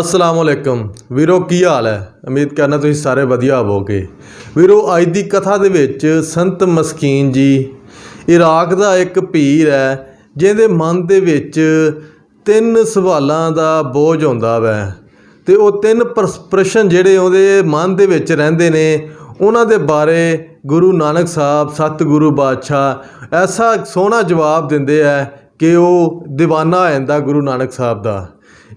ਅਸਲਾਮ ਅਲੈਕਮ ਵੀਰੋ ਕੀ ਹਾਲ ਹੈ? ਉਮੀਦ ਕਰਨਾ ਤੁਸੀਂ ਸਾਰੇ ਵਧੀਆ ਹੋਵੋਗੇ। ਵੀਰੋ ਅੱਜ ਦੀ ਕਥਾ ਦੇ ਵਿੱਚ ਸੰਤ ਮਸਕੀਨ ਜੀ ਇਰਾਕ ਦਾ ਇੱਕ ਪੀਰ ਹੈ, ਜਿਹਦੇ ਮਨ ਦੇ ਵਿੱਚ ਤਿੰਨ ਸਵਾਲਾਂ ਦਾ ਬੋਝ ਆਉਂਦਾ ਵੈ। ਤੇ ਉਹ ਤਿੰਨ ਪ੍ਰਸ- ਪ੍ਰਸ਼ਨ ਜਿਹੜੇ ਉਹਦੇ ਮਨ ਦੇ ਵਿੱਚ ਰਹਿੰਦੇ ਨੇ, ਉਹਨਾਂ ਦੇ ਬਾਰੇ ਗੁਰੂ ਨਾਨਕ ਸਾਹਿਬ, ਸਤਿਗੁਰੂ ਬਾਦਸ਼ਾਹ ਐਸਾ ਸੋਹਣਾ ਜਵਾਬ ਦਿੰਦੇ ਆ ਕਿ ਉਹ دیਵਾਨਾ ਹੋ ਜਾਂਦਾ ਗੁਰੂ ਨਾਨਕ ਸਾਹਿਬ ਦਾ।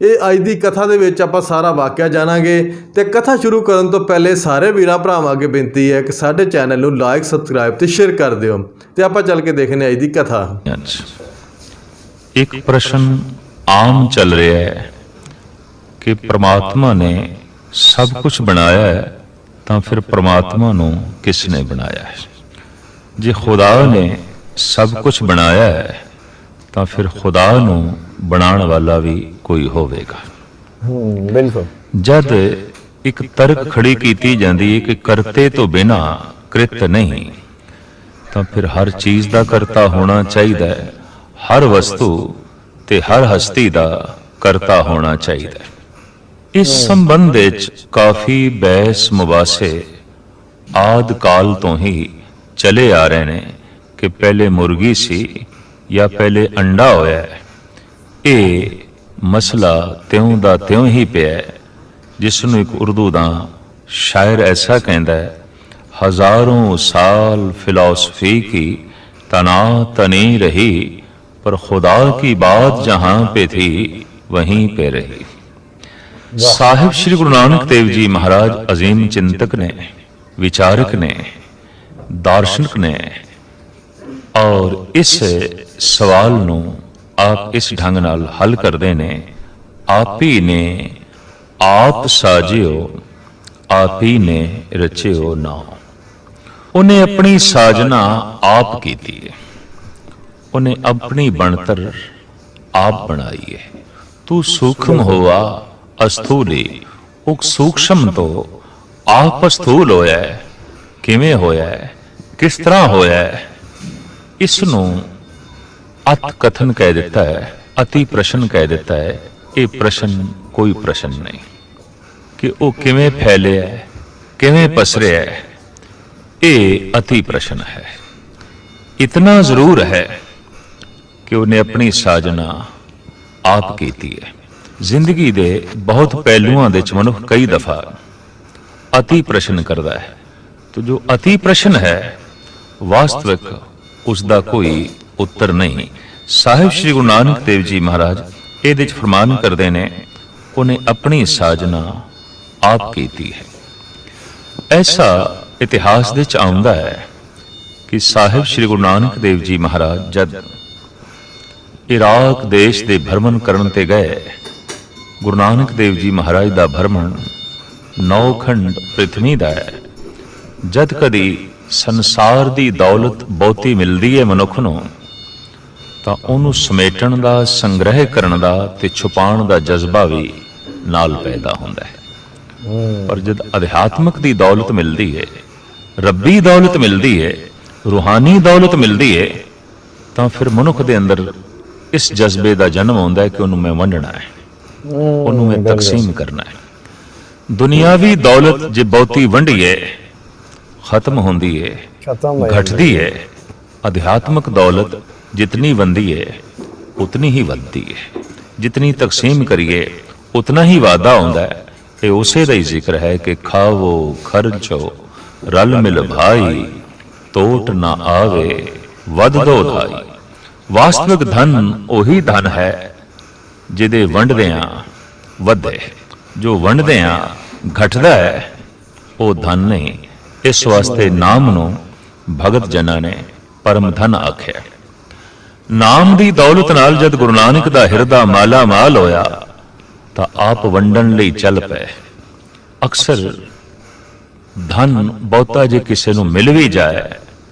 ਇਹ ਅੱਜ ਦੀ ਕਥਾ ਦੇ ਵਿੱਚ ਆਪਾਂ ਸਾਰਾ ਵਾਕਿਆ ਜਾਣਾਂਗੇ ਤੇ ਕਥਾ ਸ਼ੁਰੂ ਕਰਨ ਤੋਂ ਪਹਿਲੇ ਸਾਰੇ ਵੀਰਾਂ ਭਰਾਵਾਂ ਅੱਗੇ ਬੇਨਤੀ ਹੈ ਕਿ ਸਾਡੇ ਚੈਨਲ ਨੂੰ ਲਾਈਕ ਸਬਸਕ੍ਰਾਈਬ ਤੇ ਸ਼ੇਅਰ ਕਰ ਦਿਓ ਤੇ ਆਪਾਂ ਚੱਲ ਕੇ ਦੇਖਨੇ ਅੱਜ ਦੀ ਕਥਾ। ਇੱਕ ਪ੍ਰਸ਼ਨ ਆਮ ਚੱਲ ਰਿਹਾ ਹੈ ਕਿ ਪ੍ਰਮਾਤਮਾ ਨੇ ਸਭ ਕੁਝ ਬਣਾਇਆ ਹੈ, ਤਾਂ ਫਿਰ ਪ੍ਰਮਾਤਮਾ ਨੂੰ ਕਿਸ ਨੇ ਬਣਾਇਆ ਹੈ? ਜੇ ਖੁਦਾ ਨੇ ਸਭ ਕੁਝ ਬਣਾਇਆ ਹੈ, ਤਾਂ ਫਿਰ ਖੁਦਾ ਨੂੰ ਬਣਾਉਣ ਵਾਲਾ ਵੀ ਕੋਈ ਹੋਵੇਗਾ। ਹੂੰ ਬਿਲਕੁਲ। ਜਦ ਇੱਕ ਤਰਕ ਖੜੀ ਕੀਤੀ ਜਾਂਦੀ ਹੈ ਕਿ ਕਰਤੇ ਤੋਂ ਬਿਨਾ ਕ੍ਰਿਤ ਨਹੀਂ ਤਾਂ ਫਿਰ ਹਰ ਚੀਜ਼ ਦਾ ਕਰਤਾ ਹੋਣਾ ਚਾਹੀਦਾ ਹੈ। ਹਰ ਵਸਤੂ ਤੇ ਹਰ ਹਸਤੀ ਦਾ ਕਰਤਾ ਹੋਣਾ ਚਾਹੀਦਾ ਹੈ। ਇਸ ਸੰਬੰਧ ਵਿੱਚ ਕਾਫੀ ਬਹਿਸ ਮੁਬਾਸੇ ਆਦ ਕਾਲ ਤੋਂ ਹੀ ਚਲੇ ਆ ਰਹੇ ਨੇ ਕਿ ਪਹਿਲੇ ਮੁਰਗੀ ਸੀ ਜਾਂ ਪਹਿਲੇ ਅੰਡਾ ਹੋਇਆ ਇਹ ਮਸਲਾ ਤਿਉਂ ਦਾ ਤਿਉਂ ਹੀ ਪਿਆ ਜਿਸ ਨੂੰ ਇੱਕ ਉਰਦੂ ਦਾ ਸ਼ਾਇਰ ਐਸਾ ਕਹਿੰਦਾ ਹੈ, ਹਜ਼ਾਰਾਂ ਸਾਲ ਫਿਲਾਸਫੀ ਕੀ ਤਨਾ ਤਨੀ ਰਹੀ, ਪਰ ਖੁਦਾ ਕੀ ਬਾਤ ਜਹਾਂ ਪੇ ਥੀ, ਵਹੀਂ ਪੇ ਰਹੀ। ਸਾਹਿਬ ਸ੍ਰੀ ਗੁਰੂ ਨਾਨਕ ਦੇਵ ਜੀ ਮਹਾਰਾਜ ਅਜ਼ੀਮ ਚਿੰਤਕ ਨੇ, ਵਿਚਾਰਕ ਨੇ, ਦਾਰਸ਼ਨਿਕ ਨੇ, ਔਰ ਇਸ ਸਵਾਲ ਨੂੰ ਆਪ ਇਸ ਢੰਗ ਨਾਲ ਹੱਲ ਕਰਦੇ ਨੇ, ਆਪ ਹੀ ਨੇ ਆਪ ਸਾਜਿਓ, ਆਪ ਹੀ ਨੇ ਰਚਿਓ ਨਾ। ਉਹਨੇ ਆਪਣੀ ਸਾਜਨਾ ਆਪ ਕੀਤੀ ਹੈ ਉਹਨੇ ਆਪਣੀ ਬਣਤਰ ਆਪ ਬਣਾਈ ਹੈ ਤੂੰ ਸੂਖਮ ਹੋਆ ਅਸਥੂਲੀ ਉਹ ਸੂਖਸ਼ਮ ਤੋਂ ਆਪ ਅਸਥੂਲ ਹੋਇਆ ਕਿਵੇਂ ਹੋਇਆ ਕਿਸ ਤਰ੍ਹਾਂ ਹੋਇਆ ਇਸ ਨੂੰ ਅਤ ਕਥਨ ਕਹਿ ਦਿੱਤਾ ਹੈ ਅਤੀ ਪ੍ਰਸ਼ਨ ਕਹਿ ਦਿੱਤਾ ਹੈ ਇਹ ਪ੍ਰਸ਼ਨ ਕੋਈ ਪ੍ਰਸ਼ਨ ਨਹੀਂ। ਕਿ ਉਹ ਕਿਵੇਂ ਫੈਲਿਆ ਹੈ, ਕਿਵੇਂ ਪਸਰਿਆ ਹੈ, ਇਹ ਅਤੀ ਪ੍ਰਸ਼ਨ ਹੈ। ਇਤਨਾ ਜ਼ਰੂਰ ਹੈ ਕਿ ਉਹਨੇ ਆਪਣੀ ਸਾਜਨਾ ਆਪ ਕੀਤੀ ਹੈ। ਜ਼ਿੰਦਗੀ ਦੇ ਬਹੁਤ ਪਹਿਲੂਆਂ ਦੇ ਵਿੱਚ ਮਨੁੱਖ ਕਈ ਦਫਾ ਅਤੀ ਪ੍ਰਸ਼ਨ ਕਰਦਾ ਹੈ। ਤੋ ਜੋ ਅਤੀ ਪ੍ਰਸ਼ਨ ਹੈ ਵਾਸਤਵਿਕ ਉਸ ਦਾ ਕੋਈ ਉੱਤਰ ਨਹੀਂ। ਸਾਹਿਬ ਸ੍ਰੀ ਗੁਰੂ ਨਾਨਕ ਦੇਵ ਜੀ ਮਹਾਰਾਜ, ਇਹਦੇ 'ਚ ਫਰਮਾਨ ਕਰਦੇ ਨੇ, ਉਹਨੇ ਆਪਣੀ ਸਾਜਨਾ ਆਪ ਕੀਤੀ ਹੈ। ਐਸਾ ਇਤਿਹਾਸ ਦੇ ਵਿੱਚ ਆਉਂਦਾ ਹੈ ਕਿ ਸਾਹਿਬ ਸ੍ਰੀ ਗੁਰੂ ਨਾਨਕ ਦੇਵ ਜੀ ਮਹਾਰਾਜ ਜਦ ਇਰਾਕ ਦੇਸ਼ ਦੇ ਭਰਮਣ ਕਰਨ ਤੇ ਗਏ, ਗੁਰੂ ਨਾਨਕ ਦੇਵ ਜੀ ਮਹਾਰਾਜ ਦਾ ਭਰਮਣ ਨੌਖੰਡ ਪ੍ਰਿਥਵੀ ਦਾ ਹੈ। ਜਦ ਕਦੀ ਸੰਸਾਰ ਦੀ ਦੌਲਤ ਬਹੁਤੀ ਮਿਲਦੀ ਹੈ ਮਨੁੱਖ ਨੂੰ ਤਾਂ ਉਹਨੂੰ ਸਮੇਟਣ ਦਾ ਸੰਗ੍ਰਹਿ ਕਰਨ ਦਾ ਤੇ ਛੁਪਾਉਣ ਦਾ ਜਜ਼ਬਾ ਵੀ ਨਾਲ ਪੈਦਾ ਹੁੰਦਾ ਹੈ। ਪਰ ਜਦ ਅਧਿਆਤਮਕ ਦੀ ਦੌਲਤ ਮਿਲਦੀ ਹੈ ਰੱਬੀ ਦੌਲਤ ਮਿਲਦੀ ਹੈ ਰੂਹਾਨੀ ਦੌਲਤ ਮਿਲਦੀ ਹੈ ਤਾਂ ਫਿਰ ਮਨੁੱਖ ਦੇ ਅੰਦਰ ਇਸ ਜਜ਼ਬੇ ਦਾ ਜਨਮ ਹੁੰਦਾ ਹੈ ਕਿ ਉਹਨੂੰ ਮੈਂ ਵੰਡਣਾ ਹੈ ਉਹਨੂੰ ਮੈਂ ਤਕਸੀਮ ਕਰਨਾ ਹੈ। ਦੁਨਿਆਵੀ ਦੌਲਤ ਜੇ ਬਹੁਤੀ ਵੰਡੀਏ ਖਤਮ ਹੁੰਦੀ ਹੈ ਖਤਮ ਹੈ। ਘਟਦੀ ਹੈ ਅਧਿਆਤਮਕ ਦੌਲਤ ਜਿਤਨੀ ਵੰਦੀ ਹੈ ਉਤਨੀ ਹੀ ਵੱਧਦੀ ਹੈ ਜਿਤਨੀ ਤਕਸੀਮ ਕਰੀਏ ਉਤਨਾ ਹੀ ਵਾਧਾ ਹੁੰਦਾ ਹੈ ਇਹ ਉਸੇ ਦਾ ਹੀ ਜ਼ਿਕਰ ਹੈ ਕਿ ਖਾਵੋ ਖਰਚੋ ਰਲ ਮਿਲ ਭਾਈ ਟੋਟ ਨਾ ਆਵੇ ਵੱਧ ਦੋ ਧਾਈ ਵਾਸਤਵਿਕ ਧਨ ਉਹੀ ਧਨ ਹੈ ਜਿਹਦੇ ਵੰਡਦਿਆਂ ਵਧੇ ਜੋ ਵੰਡਦਿਆਂ ਘਟਦਾ ਹੈ ਉਹ ਧਨ ਨਹੀਂ ਇਸ ਵਾਸਤੇ ਨਾਮ ਨੂੰ ਭਗਤ ਜਨਾਂ ਨੇ ਪਰਮ ਧਨ ਆਖਿਆ ਨਾਮ ਦੀ ਦੌਲਤ ਨਾਲ ਜਦ ਗੁਰੂ ਨਾਨਕ ਦਾ ਹਿਰਦਾ ਮਾਲਾ ਮਾਲ ਹੋਇਆ, ਤਾਂ ਆਪ ਵੰਡਣ ਲਈ ਚੱਲ ਪਏ। ਅਕਸਰ ਧਨ ਬਹੁਤਾ ਜੇ ਕਿਸੇ ਨੂੰ ਮਿਲ ਵੀ ਜਾਏ,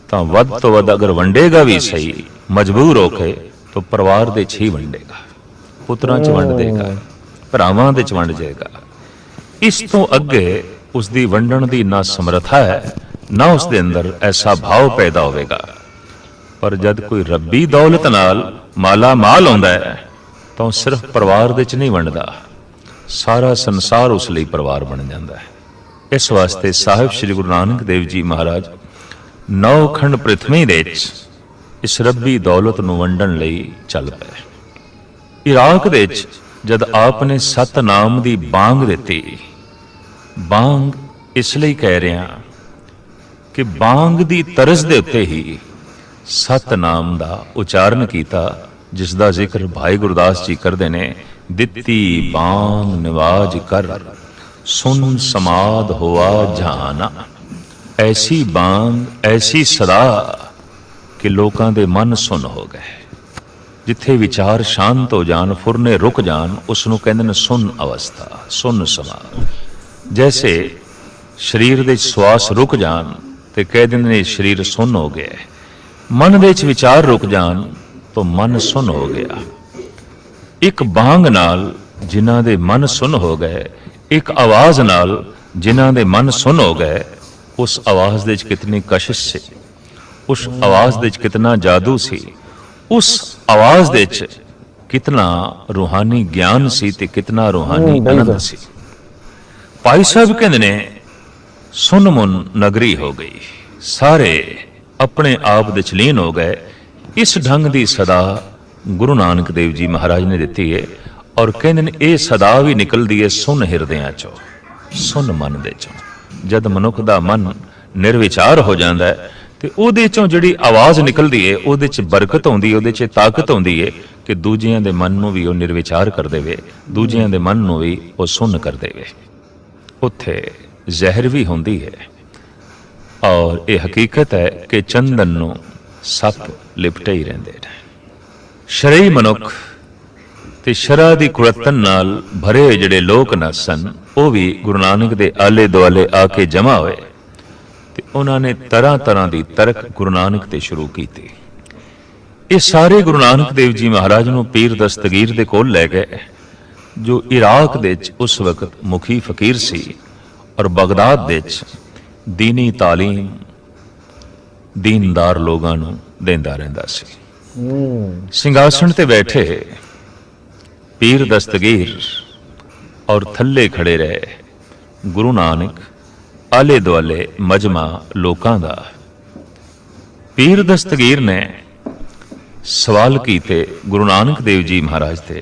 ਤਾਂ ਵੱਧ ਤੋਂ ਵੱਧ ਅਗਰ ਵੰਡੇਗਾ ਵੀ ਸਹੀ, ਮਜਬੂਰ ਹੋ ਕੇ ਤਾਂ ਪਰਿਵਾਰ ਦੇ ਚ ਹੀ ਵੰਡੇਗਾ, ਪੁੱਤਰਾਂ ਚ ਵੰਡ ਦੇਗਾ, ਭਰਾਵਾਂ ਦੇ ਚ ਵੰਡ ਜਾਏਗਾ। ਇਸ ਤੋਂ ਅੱਗੇ ਉਸ ਦੀ ਵੰਡਣ ਦੀ ਨਾ ਸਮਰੱਥਾ ਹੈ, ਨਾ ਉਸ ਦੇ ਅੰਦਰ ਐਸਾ ਭਾਵ ਪੈਦਾ ਹੋਵੇਗਾ। ਪਰ ਜਦ ਕੋਈ ਰੱਬੀ ਦੌਲਤ ਨਾਲ ਮਾਲਾ ਮਾਲ ਆਉਂਦਾ ਹੈ, ਤਾਂ ਉਹ ਸਿਰਫ ਪਰਿਵਾਰ ਦੇ ਚ ਨਹੀਂ ਵੰਡਦਾ। ਸਾਰਾ ਸੰਸਾਰ ਉਸ ਲਈ ਪਰਿਵਾਰ ਬਣ ਜਾਂਦਾ ਹੈ। ਇਸ ਵਾਸਤੇ ਸਾਹਿਬ ਸ੍ਰੀ ਗੁਰੂ ਨਾਨਕ ਦੇਵ ਜੀ ਮਹਾਰਾਜ ਨੌ ਖੰਡ ਪ੍ਰਥਮੀ ਦੇ ਵਿੱਚ ਇਸ ਰੱਬੀ ਦੌਲਤ ਨੂੰ ਵੰਡਣ ਲਈ ਚੱਲ ਪਏ। ਇਰਾਕ ਦੇ ਵਿੱਚ ਜਦ ਆਪ ਨੇ ਸਤਨਾਮ ਦੀ ਬਾਂਗ ਦਿੱਤੀ, ਬਾਂਗ ਇਸ ਲਈ ਕਹਿ ਰਿਹਾ ਕਿ ਬਾਂਗ ਦੀ ਤਰਜ਼ ਦੇ ਉੱਤੇ ਹੀ ਸਤਨਾਮ ਦਾ ਉਚਾਰਨ ਕੀਤਾ ਜਿਸ ਦਾ ਜ਼ਿਕਰ ਭਾਈ ਗੁਰਦਾਸ ਜੀ ਕਰਦੇ ਨੇ, ਦਿੱਤੀ ਬਾਂਗ ਨਿਵਾਜ ਕਰ, ਸੁਨ ਸਮਾਦ ਹੋਆ ਜਾਨਾ। ਐਸੀ ਬਾਂਗ ਐਸੀ ਸਦਾ ਕਿ ਲੋਕਾਂ ਦੇ ਮਨ ਸੁਨ ਹੋ ਗਏ। ਜਿੱਥੇ ਵਿਚਾਰ ਸ਼ਾਂਤ ਹੋ ਜਾਣ, ਫੁਰਨੇ ਰੁਕ ਜਾਣ ਉਸ ਨੂੰ ਕਹਿੰਦੇ ਨੇ ਸੁਨ ਅਵਸਥਾ, ਸੁਨ ਸਮਾ ਜੈਸੇ ਸਰੀਰ ਦੇ ਸਵਾਸ ਰੁਕ ਜਾਣ ਤੇ ਕਹਿ ਦਿੰਦੇ ਨੇ ਸਰੀਰ ਸੁਨ ਹੋ ਗਿਆ ਮਨ ਦੇ ਵਿੱਚ ਵਿਚਾਰ ਰੁਕ ਜਾਣ ਤਾਂ ਮਨ ਸੁਨ ਹੋ ਗਿਆ। ਇੱਕ ਬਾਂਗ ਨਾਲ ਜਿਨ੍ਹਾਂ ਦੇ ਮਨ ਸੁਨ ਹੋ ਗਏ ਇੱਕ ਆਵਾਜ਼ ਨਾਲ ਜਿਨ੍ਹਾਂ ਦੇ ਮਨ ਸੁਨ ਹੋ ਗਏ ਉਸ ਆਵਾਜ਼ ਦੇ ਵਿੱਚ ਕਿਤਨੀ ਕਸ਼ਿਸ਼ ਸੀ ਉਸ ਆਵਾਜ਼ ਦੇ ਵਿੱਚ ਕਿਤਨਾ ਜਾਦੂ ਸੀ ਉਸ ਆਵਾਜ਼ ਦੇ ਵਿੱਚ ਕਿਤਨਾ ਰੂਹਾਨੀ ਗਿਆਨ ਸੀ ਤੇ ਕਿਤਨਾ ਰੂਹਾਨੀ ਆਨੰਦ ਸੀ। ਭਾਈ ਸਾਹਿਬ ਕਹਿੰਦੇ ਨੇ ਸੁਨ ਮਨ ਨਗਰੀ ਹੋ ਗਈ। ਸਾਰੇ ਆਪਣੇ ਆਪ ਦੇ ਚਲੀਨ ਹੋ ਗਏ। ਇਸ ਢੰਗ ਦੀ ਸਦਾ ਗੁਰੂ ਨਾਨਕ ਦੇਵ ਜੀ ਮਹਾਰਾਜ ਨੇ ਦਿੱਤੀ ਹੈ ਔਰ ਕਹਿੰਦੇ ਨੇ, ਇਹ ਸਦਾ ਵੀ ਨਿਕਲਦੀ ਹੈ ਸੁਨ ਹਿਰਦਿਆਂ ਚੋਂ, ਸੁਨ ਮਨ ਦੇ ਚੋਂ। ਜਦ ਮਨੁੱਖ ਦਾ ਮਨ ਨਿਰਵਿਚਾਰ ਹੋ ਜਾਂਦਾ ਹੈ ਤੇ ਉਹਦੇ ਚੋਂ ਜਿਹੜੀ ਆਵਾਜ਼ ਨਿਕਲਦੀ ਹੈ ਉਹਦੇ ਚ ਬਰਕਤ ਆਉਂਦੀ ਹੈ ਉਹਦੇ ਚ ਤਾਕਤ ਆਉਂਦੀ ਹੈ ਕਿ ਦੂਜਿਆਂ ਦੇ ਮਨ ਨੂੰ ਵੀ ਉਹ ਨਿਰਵਿਚਾਰ ਕਰ ਦੇਵੇ, ਦੂਜਿਆਂ ਦੇ ਮਨ ਨੂੰ ਵੀ ਉਹ ਸੁਨ ਕਰ ਦੇਵੇ। ਉੱਥੇ ਜ਼ਹਿਰ ਵੀ ਹੁੰਦੀ ਹੈ ਔਰ ਇਹ ਹਕੀਕਤ ਹੈ ਕਿ ਚੰਦਨ ਨੂੰ ਸੱਪ ਲਿਪਟੇ ਹੀ ਰਹਿੰਦੇ ਨੇ। ਸ਼ਰਈ ਮਨੁੱਖ ਤੇ ਸ਼ਰਾ ਦੀ ਕੁਰਤਨ ਨਾਲ ਭਰੇ ਹੋਏ ਜਿਹੜੇ ਲੋਕ ਨਾ ਸਨ, ਉਹ ਵੀ ਗੁਰੂ ਨਾਨਕ ਦੇ ਆਲੇ ਦੁਆਲੇ ਆ ਕੇ ਜਮਾ ਹੋਏ ਤੇ ਉਹਨਾਂ ਨੇ ਤਰ੍ਹਾਂ ਤਰ੍ਹਾਂ ਦੀ ਤਰਕ ਗੁਰੂ ਨਾਨਕ ਤੇ ਸ਼ੁਰੂ ਕੀਤੀ। ਇਹ ਸਾਰੇ ਗੁਰੂ ਨਾਨਕ ਦੇਵ ਜੀ ਮਹਾਰਾਜ ਨੂੰ ਪੀਰ ਦਸਤਗੀਰ ਦੇ ਕੋਲ ਲੈ ਗਏ, ਜੋ ਇਰਾਕ ਦੇ ਵਿੱਚ ਉਸ ਵਕਤ ਮੁਖੀ ਫਕੀਰ ਸੀ ਔਰ ਬਗਦਾਦ ਦੇ ਵਿੱਚ ਦੀਨੀ ਤਾਲੀਮ ਦੀਨਦਾਰ ਲੋਕਾਂ ਨੂੰ ਦਿੰਦਾ ਰਹਿੰਦਾ ਸੀ। ਸਿੰਘਾਸਣ ਤੇ ਬੈਠੇ ਪੀਰ ਦਸਤਗੀਰ ਔਰ ਥੱਲੇ ਖੜੇ ਰਹੇ ਗੁਰੂ ਨਾਨਕ ਆਲੇ ਦੁਆਲੇ ਮਜਮਾ ਲੋਕਾਂ ਦਾ। ਪੀਰ ਦਸਤਗੀਰ ਨੇ ਸਵਾਲ ਕੀਤੇ ਗੁਰੂ ਨਾਨਕ ਦੇਵ ਜੀ ਮਹਾਰਾਜ ਤੇ।